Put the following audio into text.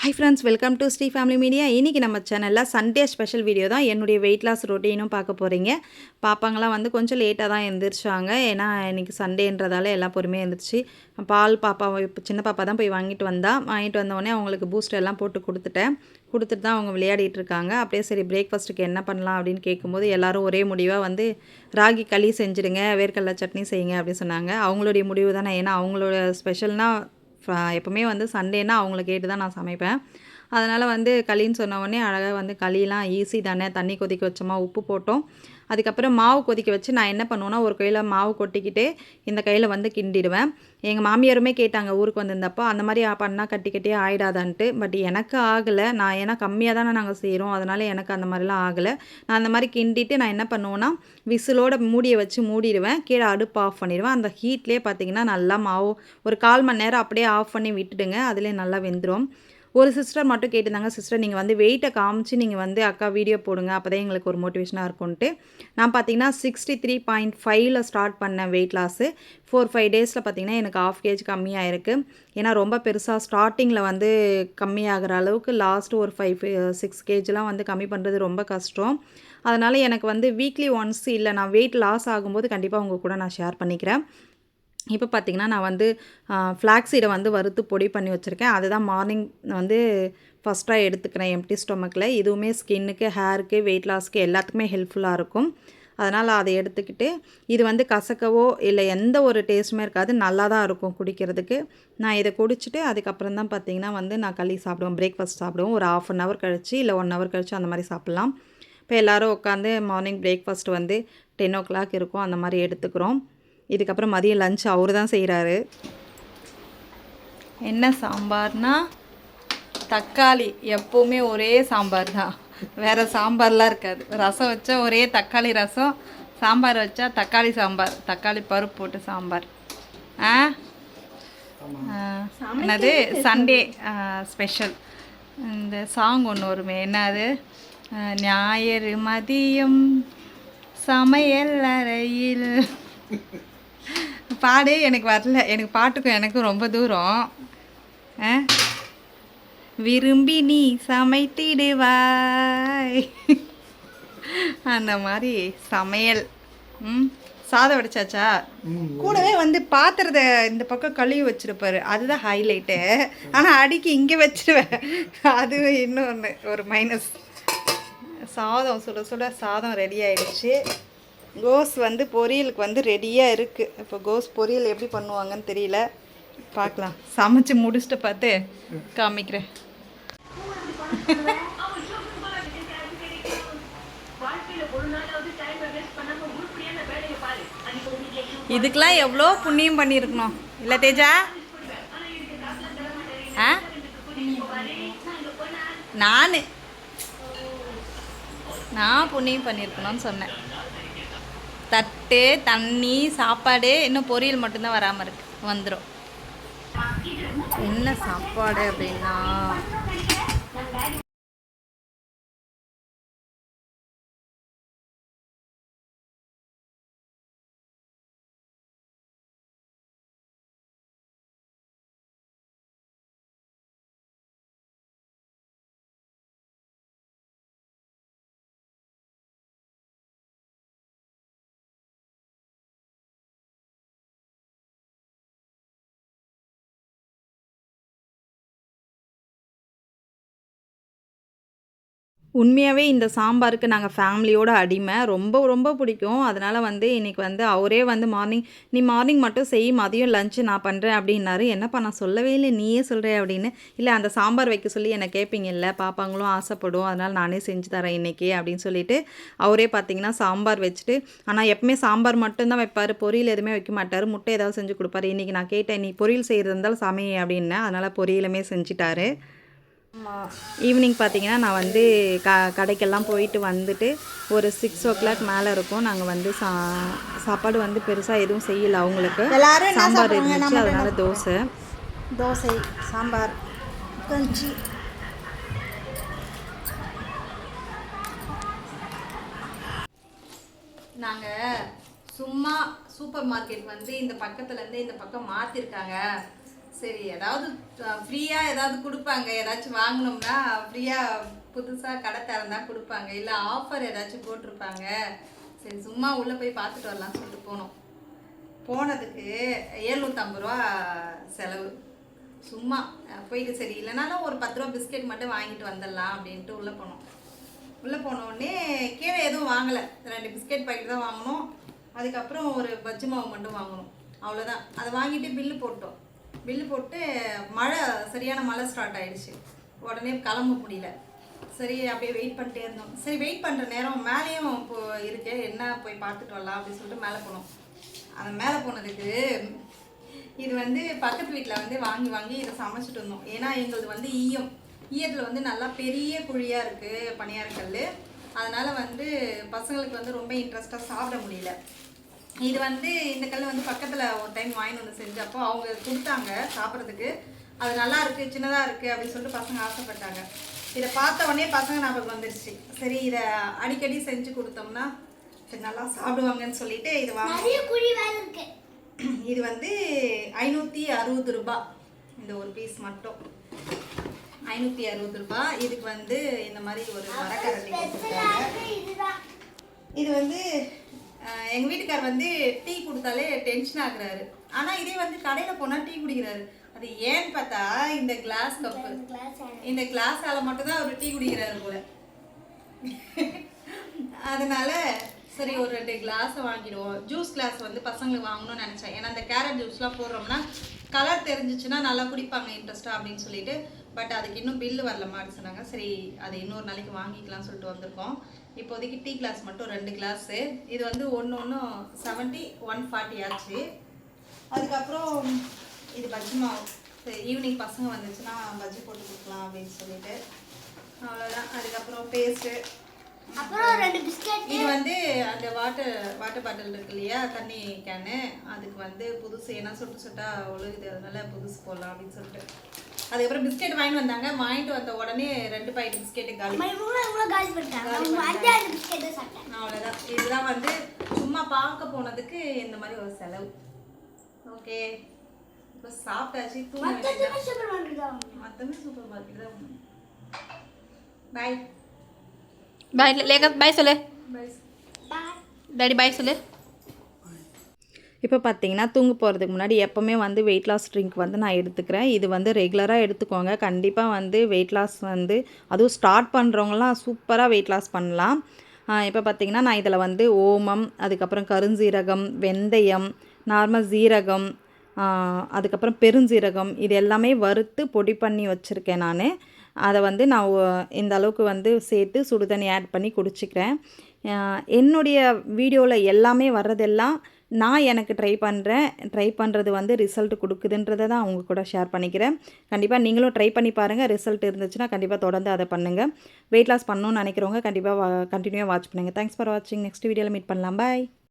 Hi friends welcome to Sri family media இன்றைக்கி நம்ம சேனலில் சண்டே ஸ்பெஷல் வீடியோ தான். என்னுடைய வெயிட் லாஸ் ரொட்டீனும் பார்க்க போகிறீங்க பாப்பாங்களாம் வந்து கொஞ்சம் லேட்டாக தான் எழுந்திரிச்சாங்க ஏன்னா இன்றைக்கி சண்டேன்றதால எல்லாம் பொறுமையாக எழுந்திரிச்சு பால் பாப்பா இப்போ சின்ன பாப்பா தான் போய் வாங்கிட்டு வந்தா. வாங்கிட்டு வந்தோடனே அவங்களுக்கு பூஸ்டர் எல்லாம் போட்டு கொடுத்துட்டேன். கொடுத்துட்டு தான் அவங்க விளையாடிட்டு இருக்காங்க. அப்படியே சரி பிரேக்ஃபாஸ்ட்டுக்கு என்ன பண்ணலாம் அப்படின்னு கேட்கும்போது எல்லோரும் ஒரே முடிவாக வந்து ராகி களி செஞ்சுடுங்க வேர்க்கடலை சட்னி செய்யுங்க அப்படின்னு சொன்னாங்க. அவங்களுடைய முடிவு தானே. ஏன்னா அவங்களோட ஸ்பெஷல்னால் எப்போவுமே வந்து சண்டேனால் அவங்கள கேட்டு தான் நான் சமைப்பேன். அதனால் வந்து களின்னு சொன்ன உடனே அழகாக வந்து களிலாம் ஈஸி தானே. தண்ணி கொதிக்க வச்சோமா உப்பு போட்டோம். அதுக்கப்புறம் மாவு கொதிக்க வச்சு நான் என்ன பண்ணுவேன்னா ஒரு கையில் மாவு கொட்டிக்கிட்டு இந்த கையில் வந்து கிண்டிடுவேன். எங்கள் மாமியாருமே கேட்டாங்க ஊருக்கு வந்திருந்தப்போ அந்த மாதிரி பண்ணால் கட்டி கட்டியே ஆகிடாதான்ட்டு பட் எனக்கு ஆகலை. நான் ஏன்னா கம்மியாக தானே நாங்கள் செய்கிறோம் அதனால் எனக்கு அந்த மாதிரிலாம் ஆகலை. நான் அந்த மாதிரி கிண்டிட்டு நான் என்ன பண்ணுவேன்னா விசிலோட மூடியை வச்சு மூடிடுவேன். கீழே அடுப்பு ஆஃப் பண்ணிடுவேன். அந்த ஹீட்லேயே பார்த்தீங்கன்னா நல்லா மாவு ஒரு கால் மணி நேரம் அப்படியே ஆஃப் பண்ணி விட்டுடுங்க. அதிலே நல்லா வெந்துடும் ஒரு சிஸ்டர் மட்டும் கேட்டிருந்தாங்க. சிஸ்டர் நீங்கள் வந்து வெயிட்டை காமிச்சு நீங்கள் வந்து அக்கா வீடியோ போடுங்க. அப்போ தான் எங்களுக்கு ஒரு மோட்டிவேஷனாக இருக்கும்ன்ட்டு. நான் பார்த்தீங்கன்னா சிக்ஸ்டி த்ரீ பாயிண்ட் ஃபைவ்ல ஸ்டார்ட் பண்ணேன் வெயிட் லாஸு ஃபோர் ஃபைவ் டேஸில் பார்த்தீங்கன்னா எனக்கு ஆஃப் கேஜ் கம்மியாக இருக்குது ஏன்னா ரொம்ப பெருசாக ஸ்டார்டிங்கில் வந்து கம்மியாகிற அளவுக்கு லாஸ்ட்டு ஒரு ஃபைவ் சிக்ஸ் கேஜ்லாம் வந்து கம்மி பண்ணுறது ரொம்ப கஷ்டம். அதனால் எனக்கு வந்து வீக்லி ஒன்ஸ் இல்லை நான் வெயிட் லாஸ் ஆகும்போது கண்டிப்பாக உங்கள் கூட நான் ஷேர் பண்ணிக்கிறேன். இப்போ பார்த்திங்கன்னா நான் வந்து ஃப்ளாக்ஸீடை வந்து வறுத்து பொடி பண்ணி வச்சுருக்கேன். அதுதான் மார்னிங் வந்து ஃபஸ்ட்டாக எடுத்துக்கிறேன் எம்டி ஸ்டொமக்கில் இதுவுமே ஸ்கின்னுக்கு ஹேருக்கு வெயிட் லாஸ்க்கு எல்லாத்துக்குமே ஹெல்ப்ஃபுல்லாக இருக்கும். அதனால் அதை எடுத்துக்கிட்டு இது வந்து கசக்கவோ இல்லை எந்த ஒரு டேஸ்ட்டுமே இருக்காது. நல்லா தான் இருக்கும் குடிக்கிறதுக்கு. நான் இதை குடிச்சிட்டு அதுக்கப்புறம் தான் பார்த்திங்கன்னா வந்து நான் களி சாப்பிடுவேன். பிரேக்ஃபாஸ்ட் சாப்பிடுவோம். ஒரு ஆஃப் அன் ஹவர் கழிச்சு இல்லை ஒன் ஹவர் கழிச்சு அந்த மாதிரி சாப்பிட்லாம். இப்போ எல்லோரும் உட்காந்து மார்னிங் பிரேக்ஃபாஸ்ட் வந்து டென் ஓ கிளாக் இருக்கும். அந்த மாதிரி எடுத்துக்கிறோம். இதுக்கப்புறம் மதியம் லஞ்ச் அவர் தான் செய்கிறாரு என்ன சாம்பார்னா தக்காளி. எப்போவுமே ஒரே சாம்பார் தான். வேறு சாம்பார்லாம் இருக்காது. ரசம் வச்சா ஒரே தக்காளி ரசம் சாம்பார் வச்சா தக்காளி சாம்பார். தக்காளி பருப்பு போட்டு சாம்பார். ஆ? என்னது? சண்டே ஸ்பெஷல் இந்த சாங் ஒன்று வருமே. என்னது ஞாயிறு மதியம் சமையல் அறையில். பாடு எனக்கு வரல. எனக்கு பாட்டுக்கும் எனக்கும் ரொம்ப தூரம். விரும்பி நீ சமைத்திடுவாய். அந்த மாதிரி சமையல். ம்? சாதம் வடிச்சாச்சா? கூடவே வந்து பாத்திரத்தை இந்த பக்கம் கழுவி வச்சிருப்பாரு. அதுதான் ஹைலைட்டு ஆனால் அடிக்கி இங்கே வச்சிருவேன். அது இன்னொன்று ஒரு மைனஸ் சாதம் சுட சுட சாதம் ரெடி ஆயிடுச்சு. கோஸ் வந்து பொரியலுக்கு வந்து ரெடியாக இருக்குது இப்போ கோஸ் பொரியல் எப்படி பண்ணுவாங்கன்னு தெரியல. பார்க்கலாம் சமைச்சு முடிச்சுட்டு பார்த்து காமிக்கிறேன். இதுக்கெல்லாம் எவ்வளோ புண்ணியம் பண்ணியிருக்கணும். இல்லை தேஜா? ஆ? நான். நான் புண்ணியம் பண்ணியிருக்கணும்னு சொன்னேன். புட்டு தண்ணி சாப்பாடு இன்னும் பொரியல் மட்டும்தான் வராமல் இருக்கு. வந்துடும் என்ன சாப்பாடு அப்படின்னா உண்மையாகவே இந்த சாம்பாருக்கு நாங்கள் ஃபேமிலியோட அடிமை. ரொம்ப ரொம்ப பிடிக்கும். அதனால் வந்து இன்றைக்கி வந்து அவரே வந்து மார்னிங் நீ மார்னிங் மட்டும் செய் மதியம் லஞ்சு நான் பண்ணுறேன் அப்படின்னாரு. என்னப்பா நான் சொல்லவே இல்லை. நீயே சொல்கிறே அப்படின்னு. இல்லை அந்த சாம்பார் வைக்க சொல்லி என்னை கேட்பீங்கல்ல பாப்பாங்களும் ஆசைப்படும். அதனால் நானே செஞ்சு தரேன் இன்றைக்கி அப்படின்னு சொல்லிட்டு அவரே பார்த்தீங்கன்னா சாம்பார் வச்சுட்டு ஆனால் எப்பவுமே சாம்பார் மட்டும்தான் வைப்பார். பொரியல் எதுவுமே வைக்க மாட்டார். முட்டை ஏதாவது செஞ்சு கொடுப்பாரு. இன்றைக்கி நான் கேட்டேன் நீ பொரியல் செய்கிறது இருந்தாலும் சமையல் அப்படின்னேன் அதனால் பொரியலுமே செஞ்சிட்டாரு. ஈவினிங் பார்த்தீங்கன்னா நான் வந்து க கடைக்கெல்லாம் போயிட்டு வந்துட்டு ஒரு சிக்ஸ் ஓ கிளாக் மேலே இருக்கும். நாங்கள் வந்து சா சாப்பாடு வந்து பெருசாக எதுவும் செய்யலை அவங்களுக்கு. சாம்பார் இருந்துச்சு. அதனால தோசை. தோசை சாம்பார் கஞ்சி. நாங்கள் சும்மா சூப்பர் மார்க்கெட் வந்து இந்த பக்கத்துலேருந்து இந்த பக்கம் மாற்றிருக்காங்க சரி ஏதாவது ஃப்ரீயாக ஏதாவது கொடுப்பாங்க. ஏதாச்சும் வாங்கினோம்னா ஃப்ரீயாக புதுசாக கடை திறந்தா கொடுப்பாங்க. இல்லை ஆஃபர் ஏதாச்சும் போட்டிருப்பாங்க. சரி சும்மா உள்ளே போய் பார்த்துட்டு வரலாம்னு சொல்லிட்டு போனோம். போனதுக்கு ஏழ்நூற்றம்பது ரூபா செலவு. சும்மா போயிட்டு சரி இல்லைனாலும் ஒரு பத்து ரூபா பிஸ்கெட் மட்டும் வாங்கிட்டு வந்துடலாம் அப்படின்ட்டு உள்ளே போனோம். உள்ளே போனோடனே கீழே எதுவும் வாங்கலை. ரெண்டு பிஸ்கெட் பாக்கெட் தான் வாங்கினோம். அதுக்கப்புறம் ஒரு பஜ்ஜி மாவு மட்டும் வாங்கணும் அவ்வளோதான் அதை வாங்கிட்டு பில்லு போட்டோம். பில்லு போட்டு மழை சரியான மழை ஸ்டார்ட் ஆயிடுச்சு. உடனே கிளம்ப முடியல. சரி அப்படியே வெயிட் பண்ணிட்டே இருந்தோம். சரி வெயிட் பண்ணுற நேரம் மேலேயும் இப்போ இருக்கு. என்ன போய் பார்த்துட்டு வரலாம் அப்படின்னு சொல்லிட்டு மேலே போனோம். அந்த மேலே போனதுக்கு இது வந்து பக்கத்து வீட்டில் வந்து வாங்கி வாங்கி இதை சமைச்சிட்டு இருந்தோம் ஏன்னா எங்களது வந்து ஈயம். ஈயத்தில் வந்து நல்லா பெரிய குழியாக இருக்குது பணியாரக்கல் அதனால வந்து பசங்களுக்கு வந்து ரொம்ப இன்ட்ரெஸ்ட்டாக சாப்பிட முடியல. இது வந்து இந்த கல் வந்து பக்கத்தில் ஒரு டைம் வாங்கிட்டு வந்து செஞ்சப்போ அவங்க கொடுத்தாங்க சாப்பிட்றதுக்கு. அது நல்லா இருக்கு சின்னதாக இருக்குது அப்படின்னு சொல்லிட்டு பசங்க ஆசைப்பட்டாங்க. இதை பார்த்த உடனே பசங்க ஞாபகம் வந்துருச்சு. சரி இதை அடிக்கடி செஞ்சு கொடுத்தோம்னா சரி நல்லா சாப்பிடுவாங்கன்னு சொல்லிட்டு இது வாங்க இது வந்து ஐநூற்றி அறுபது ரூபாய் இந்த ஒரு பீஸ் மட்டும். ஐநூற்றி அறுபது ரூபாய் இதுக்கு வந்து இந்த மாதிரி ஒரு மரக்கரண்டி இது வந்து அஹ், எங்க வீட்டுக்கார் வந்து டீ கொடுத்தாலே டென்ஷன் ஆகுறாரு. ஆனா இதே வந்து கடையில போனா டீ குடிக்கிறாரு. அது ஏன்னு பார்த்தா இந்த கிளாஸ் கப்பு இந்த கிளாஸால மட்டும்தான் அவர் டீ குடிக்கிறாரு போல. அதனால சரி ஒரு ரெண்டு கிளாஸ் வாங்கிடுவோம். ஜூஸ் கிளாஸ் வந்து பசங்களுக்கு வாங்கணும்னு நினச்சேன். ஏன்னா அந்த கேரட் ஜூஸ்லாம் போடுறோம்னா கலர் தெரிஞ்சிச்சுன்னா நல்லா குடிப்பாங்க இன்ட்ரெஸ்ட்டாக அப்படின்னு சொல்லிட்டு. பட் அதுக்கு இன்னும் பில்லு வரலமா அப்படின்னு சொன்னாங்க. சரி அது இன்னொரு நாளைக்கு வாங்கிக்கலாம்னு சொல்லிட்டு வந்திருக்கோம். இப்போதைக்கு டீ கிளாஸ் மட்டும் ரெண்டு கிளாஸு இது வந்து ஒன்று ஒன்றும் செவன்ட்டி ஒன் ஃபார்ட்டி ஆச்சு. அதுக்கப்புறம் இது பஜ்ஜி மாவு. சரி ஈவினிங் பசங்க வந்துச்சுன்னா பஜ்ஜி போட்டு கொடுக்கலாம் அப்படின்னு சொல்லிட்டு. அவ்வளோதான் அதுக்கப்புறம் பேஸ்ட்டு அப்புறம் ரெண்டு பிஸ்கட் இது வந்து அந்த வாட்டர் வாட்டர் பாட்டில் இருக்கு இல்லையா தண்ணி கேனு அதுக்கு வந்து புதுசு ஏன்னா சுட்டு சுட்டா ஒழுகுது அதனால புதுசு போடலாம் அப்படின்னு சொல்லிட்டு. அதுக்கப்புறம் பிஸ்கெட் வாங்கிட்டு வந்தாங்க. வாங்கிட்டு வந்த உடனே ரெண்டு பாக்கெட் பிஸ்கெட்டு காலி அவ்வளோதான் இதுதான் வந்து சும்மா பார்க்க போனதுக்கு இந்த மாதிரி ஒரு செலவு. ஓகே. இப்போ சாப்பிட்டாச்சு. மொத்தத்துமே சூப்பர் மார்க்கெட் தான் மற்றமே சூப்பர் மார்க்கெட் தான் பாய் பாய் லேக்கா பாய் சொல்லு. பாய் டேடி பாய் சொல்லு. இப்போ பார்த்தீங்கன்னா தூங்க போகிறதுக்கு முன்னாடி எப்போவுமே வந்து வெயிட் லாஸ் ட்ரிங்க் வந்து நான் எடுத்துக்கிறேன். இது வந்து ரெகுலராக எடுத்துக்கோங்க. கண்டிப்பாக வந்து வெயிட் லாஸ் வந்து அதுவும் ஸ்டார்ட் பண்ணுறவங்களாம் சூப்பராக வெயிட் லாஸ் பண்ணலாம். இப்போ பார்த்தீங்கன்னா நான் இதில் வந்து ஓமம் அதுக்கப்புறம் கருஞ்சீரகம் வெந்தயம் நார்மல் சீரகம் அதுக்கப்புறம் பெருஞ்சீரகம் இது எல்லாமே வறுத்து பொடி பண்ணி வச்சுருக்கேன் நான். அதை வந்து நான் ஒ- இந்த அளவுக்கு வந்து சேர்த்து சுடுதண்ணி ஆட் பண்ணி குடிச்சிக்கிறேன். என்னுடைய வீடியோவில் எல்லாமே வர்றதெல்லாம் நான் எனக்கு ட்ரை பண்ணுறேன் ட்ரை பண்ணுறது வந்து ரிசல்ட் கொடுக்குதுன்றதை தான் அவங்க கூட ஷேர் பண்ணிக்கிறேன். கண்டிப்பாக நீங்களும் ட்ரை பண்ணி பாருங்கள் ரிசல்ட் இருந்துச்சுன்னா கண்டிப்பாக தொடர்ந்து அதை பண்ணுங்கள் வெயிட் லாஸ் பண்ணணும்னு நினைக்கிறவங்க கண்டிப்பாக கண்டினியூவாக வாட்ச் பண்ணுங்கள் தேங்க்ஸ் ஃபார் வாட்சிங் நெக்ஸ்ட் வீடியோவில் மீட் பண்ணலாம். பாய்